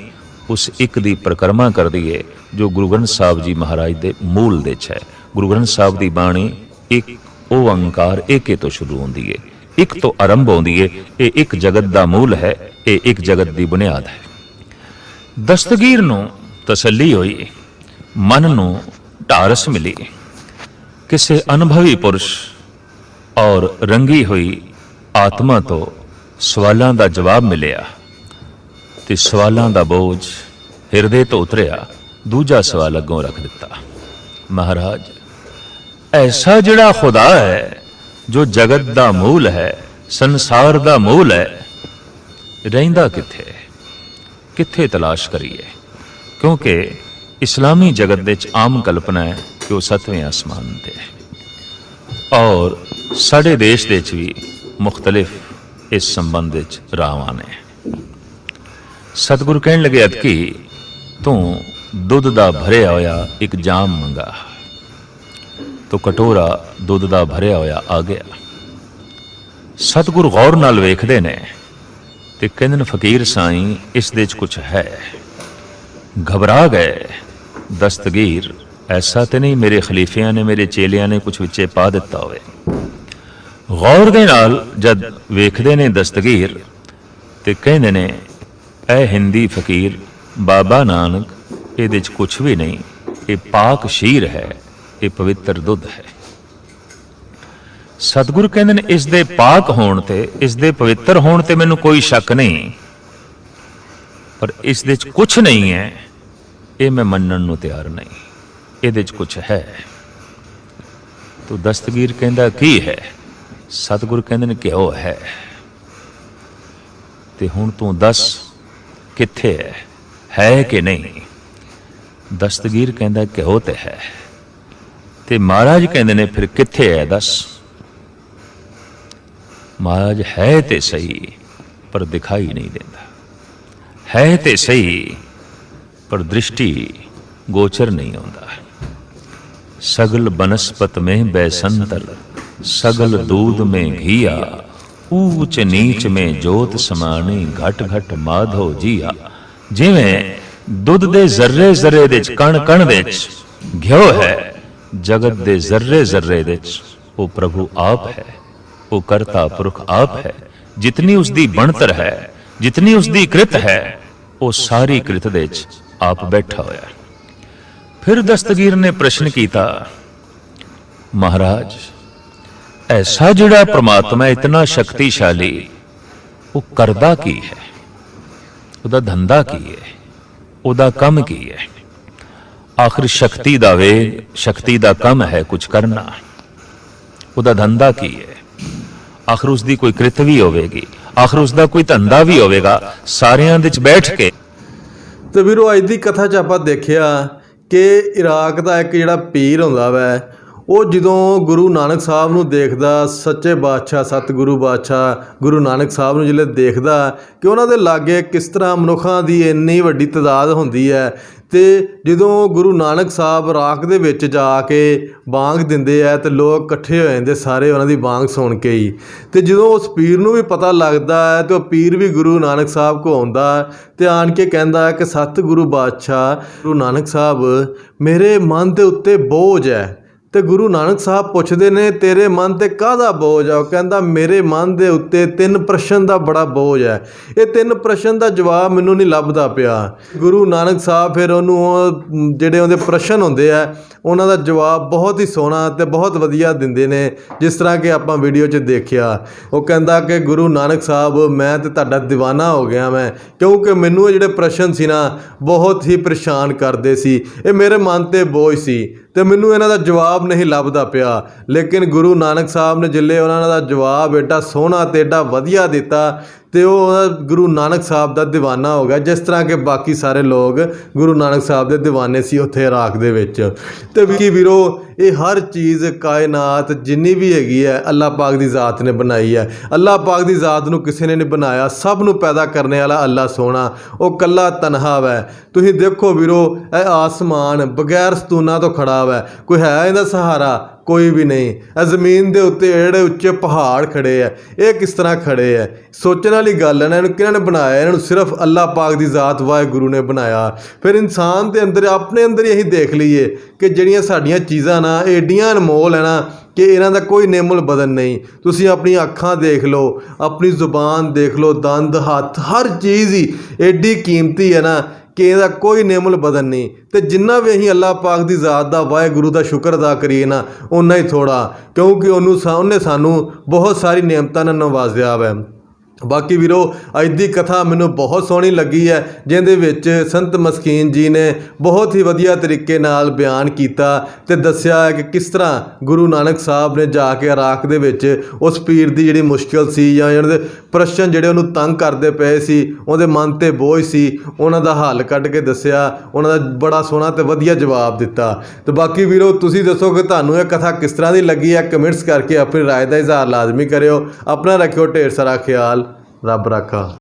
ਉਸ ਇੱਕ ਦੀ ਪ੍ਰਕਰਮਾ ਕਰਦੀ ਹੈ। ਜੋ ਗੁਰੂ ਗ੍ਰੰਥ ਸਾਹਿਬ ਜੀ ਮਹਾਰਾਜ ਦੇ ਮੂਲ ਦੇ ਚ ਹੈ। ਗੁਰੂ ਗ੍ਰੰਥ ਸਾਹਿਬ ਦੀ ਬਾਣੀ ਇੱਕ ਓੰਕਾਰ ਏਕੇ ਤੋਂ ਸ਼ੁਰੂ ਹੁੰਦੀ ਹੈ ਇੱਕ ਤੋਂ ਆਰੰਭ ਹੁੰਦੀ ਹੈ ਇਹ ਇੱਕ ਜਗਤ ਦਾ ਮੂਲ ਹੈ, ਇਹ ਇੱਕ ਜਗਤ ਦੀ ਬੁਨਿਆਦ ਹੈ। ਦਸਤਗੀਰ ਨੂੰ ਤਸੱਲੀ ਹੋਈ, ਮਨ ਨੂੰ ਢਾਰਸ ਮਿਲੀ, ਕਿਸੇ ਅਨੁਭਵੀ ਪੁਰਸ਼ ਔਰ ਰੰਗੀ ਹੋਈ ਆਤਮਾ ਤੋਂ ਸਵਾਲਾਂ ਦਾ ਜਵਾਬ ਮਿਲਿਆ ਤੇ ਸਵਾਲਾਂ ਦਾ ਬੋਝ ਹਿਰਦੇ ਤੋਂ ਉਤਰਿਆ। ਦੂਜਾ ਸਵਾਲ ਅੱਗੋਂ ਰੱਖ ਦਿੱਤਾ। ਮਹਾਰਾਜ, ਐਸਾ ਜਿਹੜਾ ਖੁਦਾ ਹੈ, ਜੋ ਜਗਤ ਦਾ ਮੂਲ ਹੈ, ਸੰਸਾਰ ਦਾ ਮੂਲ ਹੈ, ਰਹਿੰਦਾ ਕਿੱਥੇ? ਕਿੱਥੇ ਤਲਾਸ਼ ਕਰੀਏ? ਕਿਉਂਕਿ ਇਸਲਾਮੀ ਜਗਤ ਦੇ ਵਿੱਚ ਆਮ ਕਲਪਨਾ ਹੈ ਕਿ ਉਹ ਸਤਵੇਂ ਆਸਮਾਨ ਤੇ ਹੈ। ਔਰ ਸਾਡੇ ਦੇਸ਼ ਦੇ ਵਿੱਚ ਵੀ ਮੁxtਲਿਫ ਇਸ ਸੰਬੰਧ ਵਿੱਚ ਰਾਵਾਂ ਨੇ। ਸਤਿਗੁਰੂ ਕਹਿਣ ਲੱਗੇ ਅਤਕੀ ਤੂੰ ਦੁੱਧ ਦਾ ਭਰਿਆ ਹੋਇਆ ਇੱਕ ਜਾਮ ਮੰਗਾ। ਤੋ ਕਟੋਰਾ ਦੁੱਧ ਦਾ ਭਰਿਆ ਹੋਇਆ ਆ ਗਿਆ। ਸਤਿਗੁਰ ਗੌਰ ਨਾਲ ਵੇਖਦੇ ਨੇ ਤੇ ਕਹਿੰਦੇ ਨੇ, ਫਕੀਰ ਸਾਈਂ, ਇਸ ਦੇ ਵਿੱਚ ਕੁਝ ਹੈ। ਘਬਰਾ ਗਏ। ਦਸਤਗੀਰ, ਐਸਾ ਤੇ ਨਹੀਂ, ਮੇਰੇ ਖਲੀਫਿਆਂ ਨੇ, ਮੇਰੇ ਚੇਲਿਆਂ ਨੇ ਕੁਝ ਵਿੱਚੇ ਪਾ ਦਿੱਤਾ ਹੋਵੇ। ਗੌਰ ਦੇ ਨਾਲ ਜਦ ਵੇਖਦੇ ਨੇ ਦਸਤਗੀਰ ਤੇ ਕਹਿੰਦੇ ਨੇ, ਐ ਹਿੰਦੀ ਫਕੀਰ, ਬਾਬਾ ਨਾਨਕ ਇਹਦੇ ਚ ਕੁਝ ਵੀ ਨਹੀਂ। ਇਹ ਪਾਕ ਸ਼ੀਰ ਹੈ, ਇਹ ਪਵਿੱਤਰ ਦੁੱਧ ਹੈ। ਸਤਿਗੁਰ ਕਹਿੰਦੇ ਨੇ, ਇਸ ਦੇ ਪਾਕ ਹੋਣ ਤੇ, ਇਸ ਦੇ ਪਵਿੱਤਰ ਹੋਣ ਤੇ ਮੈਨੂੰ ਕੋਈ ਸ਼ੱਕ ਨਹੀਂ। ਪਰ ਇਸ ਦੇ ਚ ਕੁਝ ਨਹੀਂ ਹੈ, ਇਹ ਮੈਂ ਮੰਨਣ ਨੂੰ ਤਿਆਰ ਨਹੀਂ। ਇਹਦੇ ਚ ਕੁਝ ਹੈ। ਤੋ ਦਸਤਗੀਰ ਕਹਿੰਦਾ, ਕੀ ਹੈ? ਸਤਿਗੁਰ ਕਹਿੰਦੇ ਨੇ ਘਿਓ ਹੈ? ਤੇ ਹੁਣ ਤੂੰ ਦੱਸ, ਕਿੱਥੇ ਹੈ? ਹੈ ਕਿ ਨਹੀਂ? ਦਸਤਗੀਰ ਕਹਿੰਦਾ ਘਿਓ ਤੇ ਹੈ ਤੇ ਮਹਾਰਾਜ ਕਹਿੰਦੇ ਨੇ ਫਿਰ ਕਿੱਥੇ ਹੈ ਦੱਸ ਮਹਾਰਾਜ ਹੈ ਤੇ ਸਹੀ ਪਰ ਦਿਖਾਈ ਨਹੀਂ ਦਿੰਦਾ ਹੈ ਤੇ ਸਹੀ ਪਰ ਦ੍ਰਿਸ਼ਟੀ ਗੋਚਰ ਨਹੀਂ ਹੁੰਦਾ ਸਗਲ ਬਨਸਪਤ में बैसंतर सगल दूध में घिया ਊਚ ਨੀਚ में ਜੋਤ ਸਮਾਣੀ ਘਟ ਘਟ ਮਾਧੋ ਜੀਆ ਜਿਵੇਂ ਦੁੱਧ ਦੇ ਜ਼ਰਰੇ ਜ਼ਰਰੇ ਦੇ ਚ ਕਣ ਕਣ ਵਿੱਚ। ਘਿਓ ਹੈ ਜਗਤ ਦੇ ਜ਼ਰਰੇ ਜ਼ਰਰੇ ਦੇ ਚ ਉਹ ਪ੍ਰਭੂ ਆਪ ਹੈ ਉਹ ਕਰਤਾ ਪੁਰਖ ਆਪ ਹੈ। ਜਿਤਨੀ ਉਸ ਦੀ ਬਣਤਰ ਹੈ ਜਿਤਨੀ ਉਸ ਦੀ ਕ੍ਰਿਤ ਹੈ ਉਹ ਸਾਰੀ ਕ੍ਰਿਤ ਦੇ ਚ ਆਪ ਬੈਠਾ ਹੋਇਆ। ਫਿਰ ਦਸਤਗੀਰ ਨੇ ਪ੍ਰਸ਼ਨ ਕੀਤਾ ਮਹਾਰਾਜ ਐਸਾ ਜਿਹੜਾ ਪ੍ਰਮਾਤਮਾ ਹੈ, ਇਤਨਾ ਸ਼ਕਤੀਸ਼ਾਲੀ ਉਹ ਕਰਦਾ ਕੀ ਹੈ? ਉਹਦਾ ਧੰਦਾ ਕੀ ਹੈ? ਉਹਦਾ ਕੰਮ ਕੀ ਹੈ? ਆਖਰ ਸ਼ਕਤੀ ਦਾ ਵੇਗ ਸ਼ਕਤੀ ਦਾ ਕੰਮ ਹੈ ਕੁਝ ਕਰਨਾ। ਉਹਦਾ ਧੰਦਾ ਕੀ ਹੈ? ਆਖਰ ਉਸ ਦੀ ਕੋਈ ਕ੍ਰਿਤ ਵੀ ਹੋਵੇਗੀ। ਆਖਰ ਉਸ ਦਾ ਕੋਈ ਧੰਦਾ ਵੀ ਹੋਵੇਗਾ। ਸਾਰਿਆਂ ਦੇ ਵਿੱਚ ਬੈਠ ਕੇ। ਤੇ ਵੀਰੋ, ਅੱਜ ਦੀ ਕਥਾ 'ਚ ਆਪਾਂ ਦੇਖਿਆ ਕਿ ਇਰਾਕ ਦਾ ਇੱਕ ਜਿਹੜਾ ਪੀਰ ਹੁੰਦਾ ਵੈ ਉਹ ਜਦੋਂ ਗੁਰੂ ਨਾਨਕ ਸਾਹਿਬ ਨੂੰ ਦੇਖਦਾ, ਸੱਚੇ ਬਾਦਸ਼ਾਹ, ਸਤਿਗੁਰੂ ਬਾਦਸ਼ਾਹ ਗੁਰੂ ਨਾਨਕ ਸਾਹਿਬ ਨੂੰ ਜਿਹੜੇ ਦੇਖਦਾ ਕਿ ਉਹਨਾਂ ਦੇ ਲਾਗੇ ਕਿਸ ਤਰ੍ਹਾਂ ਮਨੁੱਖਾਂ ਦੀ ਇੰਨੀ ਵੱਡੀ ਤਾਦਾਦ ਹੁੰਦੀ ਹੈ ਤੇ ਜਦੋਂ ਗੁਰੂ ਨਾਨਕ ਸਾਹਿਬ ਰਾਖ ਦੇ ਵਿੱਚ ਜਾ ਕੇ ਬਾਂਗ ਦਿੰਦੇ ਆ ਤੇ ਲੋਕ ਇਕੱਠੇ ਹੋ ਜਾਂਦੇ ਸਾਰੇ ਉਹਨਾਂ ਦੀ ਬਾਂਗ ਸੁਣ ਕੇ ਹੀ। ਤੇ ਜਦੋਂ ਉਸ ਪੀਰ ਨੂੰ ਵੀ ਪਤਾ ਲੱਗਦਾ ਹੈ ਤੇ ਉਹ ਪੀਰ ਵੀ ਗੁਰੂ ਨਾਨਕ ਸਾਹਿਬ ਕੋ ਆਉਂਦਾ ਤੇ ਆਣ ਕੇ ਕਹਿੰਦਾ ਕਿ ਸਤਿਗੁਰੂ ਬਾਦਸ਼ਾਹ, ਗੁਰੂ ਨਾਨਕ ਸਾਹਿਬ, ਮੇਰੇ ਮਨ ਦੇ ਉੱਤੇ ਬੋਝ ਹੈ। ਤੇ ਗੁਰੂ ਨਾਨਕ ਸਾਹਿਬ ਪੁੱਛਦੇ ਨੇ, ਤੇਰੇ ਮਨ ਤੇ ਕਾਹਦਾ ਬੋਝ ਆ? ਉਹ ਕਹਿੰਦਾ, ਮੇਰੇ ਮਨ ਦੇ ਉੱਤੇ ਤਿੰਨ ਪ੍ਰਸ਼ਨ ਦਾ ਬੜਾ ਬੋਝ ਹੈ। ਇਹ ਤਿੰਨ ਪ੍ਰਸ਼ਨ ਦਾ ਜਵਾਬ ਮੈਨੂੰ ਨਹੀਂ ਲੱਭਦਾ ਪਿਆ। ਗੁਰੂ ਨਾਨਕ ਸਾਹਿਬ ਫਿਰ ਉਹਨੂੰ ਉਹ ਜਿਹੜੇ ਉਹਦੇ ਪ੍ਰਸ਼ਨ ਹੁੰਦੇ ਆ, ਉਹਨਾਂ ਦਾ ਜਵਾਬ ਬਹੁਤ ਹੀ ਸੋਹਣਾ ਤੇ ਬਹੁਤ ਵਧੀਆ ਦਿੰਦੇ ਨੇ, ਜਿਸ ਤਰ੍ਹਾਂ ਕਿ ਆਪਾਂ ਵੀਡੀਓ 'ਚ ਦੇਖਿਆ। ਉਹ ਕਹਿੰਦਾ ਕਿ, ਗੁਰੂ ਨਾਨਕ ਸਾਹਿਬ, ਮੈਂ ਤੇ ਤੁਹਾਡਾ دیਵਾਨਾ ਹੋ ਗਿਆ ਮੈਂ ਕਿਉਂਕਿ ਮੈਨੂੰ ਇਹ ਜਿਹੜੇ ਪ੍ਰਸ਼ਨ ਸੀ ਨਾ, ਬਹੁਤ ਹੀ ਪਰੇਸ਼ਾਨ ਕਰਦੇ ਸੀ। ਇਹ ਮੇਰੇ ਮਨ ਤੇ ਬੋਝ ਸੀ। ਤੇ ਮੈਨੂੰ ਇਹਨਾਂ ਦਾ ਜਵਾਬ ਨਹੀਂ ਲੱਭਦਾ ਪਿਆ। ਲੇਕਿਨ ਗੁਰੂ ਨਾਨਕ ਸਾਹਿਬ ਨੇ ਜਿੱਲੇ ਉਹਨਾਂ ਦਾ ਜਵਾਬ ਏਡਾ ਸੋਹਣਾ ਤੇ ਏਡਾ ਵਧੀਆ ਦਿੱਤਾ ਤੇ ਉਹ ਗੁਰੂ ਨਾਨਕ ਸਾਹਿਬ ਦਾ دیਵਾਨਾ ਹੋ ਗਿਆ, ਜਿਸ ਤਰ੍ਹਾਂ ਕਿ ਬਾਕੀ ਸਾਰੇ ਲੋਕ ਗੁਰੂ ਨਾਨਕ ਸਾਹਿਬ ਦੇ دیਵਾਨੇ ਸੀ ਉੱਥੇ ਇਰਾਕ ਦੇ ਵਿੱਚ। ਤੇ ਕੀ ਵੀਰੋ, ਇਹ ਹਰ ਚੀਜ਼ ਕਾਇਨਾਤ ਜਿੰਨੀ ਵੀ ਹੈਗੀ ਹੈ, ਅੱਲਾਹ ਪਾਕ ਦੀ ਜ਼ਾਤ ਨੇ ਬਣਾਈ ਹੈ। ਅੱਲਾਹ ਪਾਕ ਦੀ ਜ਼ਾਤ ਨੂੰ ਕਿਸੇ ਨੇ ਨਹੀਂ ਬਣਾਇਆ, ਸਭ ਨੂੰ ਪੈਦਾ ਕਰਨੇ ਵਾਲਾ ਅੱਲਾ ਸੋਹਣਾ, ਉਹ ਕੱਲਾ ਤਨਹਾ ਵੈ। ਤੁਸੀਂ ਦੇਖੋ ਵੀਰੋ, ਇਹ ਆਸਮਾਨ ਬਗੈਰ ਸਤੂਨਾ ਤੋਂ ਖੜਾ ਵੈ। ਕੋਈ ਹੈ ਇਹਦਾ ਸਹਾਰਾ? ਕੋਈ ਵੀ ਨਹੀਂ। ਇਹ ਜ਼ਮੀਨ ਦੇ ਉੱਤੇ ਜਿਹੜੇ ਉੱਚੇ ਪਹਾੜ ਖੜੇ ਆ, ਇਹ ਕਿਸ ਤਰ੍ਹਾਂ ਖੜੇ ਆ? ਸੋਚਣ ਵਾਲੀ ਗੱਲ ਹੈ ਨਾ, ਇਹਨੂੰ ਕਿਹਨਾਂ ਨੇ ਬਣਾਇਆ? ਇਹਨਾਂ ਨੂੰ ਸਿਰਫ ਅੱਲਾਹ ਪਾਕ ਦੀ ਜ਼ਾਤ ਵਾਹਿਗੁਰੂ ਨੇ ਬਣਾਇਆ। ਫਿਰ ਇਨਸਾਨ ਦੇ ਅੰਦਰ, ਆਪਣੇ ਅੰਦਰ ਹੀ ਅਸੀਂ ਦੇਖ ਲਈਏ ਕਿ ਜਿਹੜੀਆਂ ਸਾਡੀਆਂ ਚੀਜ਼ਾਂ ਨਾ, ਇਹ ਏਡੀਆਂ ਅਨਮੋਲ ਹੈ ਨਾ ਕਿ ਇਹਨਾਂ ਦਾ ਕੋਈ ਨੇਮੁਲ ਬਦਨ ਨਹੀਂ। ਤੁਸੀਂ ਆਪਣੀਆਂ ਅੱਖਾਂ ਦੇਖ ਲਓ, ਆਪਣੀ ਜ਼ੁਬਾਨ ਦੇਖ ਲਓ, ਦੰਦ, ਹੱਥ, ਹਰ ਚੀਜ਼ ਹੀ ਐਡੀ ਕੀਮਤੀ ਹੈ ਨਾ ਕਿ ਇਹਦਾ ਕੋਈ ਨਿਯਮਲ ਬਦਨ ਨਹੀਂ। ਤੇ ਜਿੰਨਾ ਵੀ ਅਸੀਂ ਅੱਲਾਹ ਪਾਕ ਦੀ ਜ਼ਾਤ ਦਾ, ਵਾਹਿਗੁਰੂ ਦਾ ਸ਼ੁਕਰ ਅਦਾ ਕਰੀਏ ਨਾ ਉਨਾ ਹੀ ਥੋੜਾ ਕਿਉਂਕਿ ਉਹਨੂੰ ਸਾ- ਉਹਨੇ ਸਾਨੂੰ ਬਹੁਤ ਸਾਰੀ ਨਿਯਮਤਾਂ ਨਾਲ ਨਵਾਜ਼ਿਆ ਹੈ ਬਾਕੀ ਵੀਰੋ ਅੱਜ ਦੀ ਕਥਾ ਮੈਨੂੰ ਬਹੁਤ ਸੋਹਣੀ ਲੱਗੀ ਹੈ ਜਿਹਦੇ ਵਿੱਚ ਸੰਤ ਮਸਕੀਨ ਜੀ ਨੇ ਬਹੁਤ ਹੀ ਵਧੀਆ ਤਰੀਕੇ ਨਾਲ ਬਿਆਨ ਕੀਤਾ ਤੇ ਦੱਸਿਆ ਹੈ ਕਿ ਕਿਸ ਤਰ੍ਹਾਂ ਗੁਰੂ ਨਾਨਕ ਸਾਹਿਬ ਨੇ ਜਾ ਕੇ ਇਰਾਕ ਦੇ ਵਿੱਚ ਉਸ ਪੀਰ ਦੀ ਜਿਹੜੀ ਮੁਸ਼ਕਿਲ ਸੀ ਜਾਂ ਉਹਨਾਂ ਦੇ ਪ੍ਰਸ਼ਨ ਜਿਹੜੇ ਉਹਨੂੰ ਤੰਗ ਕਰਦੇ ਪਏ ਸੀ ਉਹਦੇ ਮਨ ਤੇ ਬੋਝ ਸੀ ਉਹਨਾਂ ਦਾ ਹੱਲ ਕੱਢ ਕੇ ਦੱਸਿਆ ਉਹਨਾਂ ਦਾ ਬੜਾ ਸੋਹਣਾ ਤੇ ਵਧੀਆ ਜਵਾਬ ਦਿੱਤਾ ਤੇ ਬਾਕੀ ਵੀਰੋ ਤੁਸੀਂ ਦੱਸੋ ਕਿ ਤੁਹਾਨੂੰ ਇਹ ਕਥਾ ਕਿਸ ਤਰ੍ਹਾਂ ਦੀ ਲੱਗੀ ਹੈ ਕਮੈਂਟਸ ਕਰਕੇ ਆਪਣੀ رائے ਦਾ ਇਜ਼ਹਾਰ ਲਾਜ਼ਮੀ ਕਰਿਓ ਆਪਣਾ ਰੱਖਿਓ ਢੇਰ ਸਾਰਾ ਖਿਆਲ ਰੱਬ ਰਾਖਾ